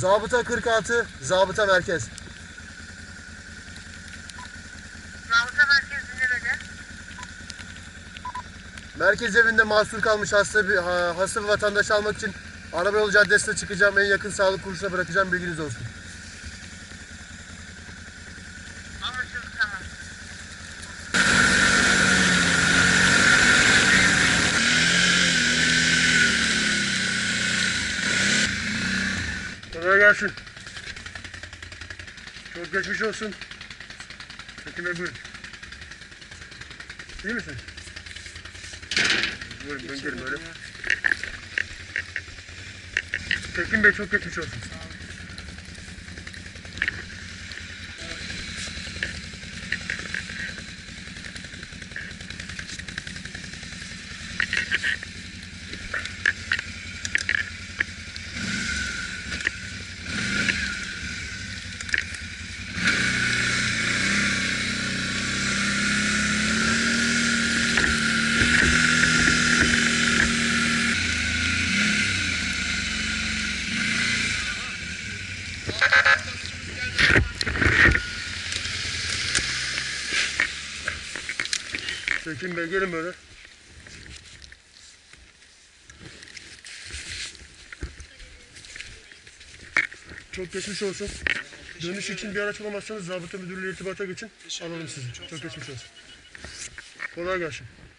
Zabıta 46, zabıta merkez. Zabıta merkez dinlemede. Merkez evinde mahsur kalmış hasta bir ha- hasta bir vatandaşı almak için araba yolu caddesine çıkacağım. En yakın sağlık kuruluşuna bırakacağım bilginiz olsun. Kolay gelsin. Çok geçmiş olsun. Tekin Bey. İyi misin? Buyurun ben gelin öyle. Tekin Bey çok geçmiş olsun. Tekin Bey gelin böyle. Çok geçmiş olsun. Dönüş için bir araç bulamazsanız zabıta müdürlüğü irtibata geçin. Alalım sizi. Çok geçmiş olsun. Kolay gelsin.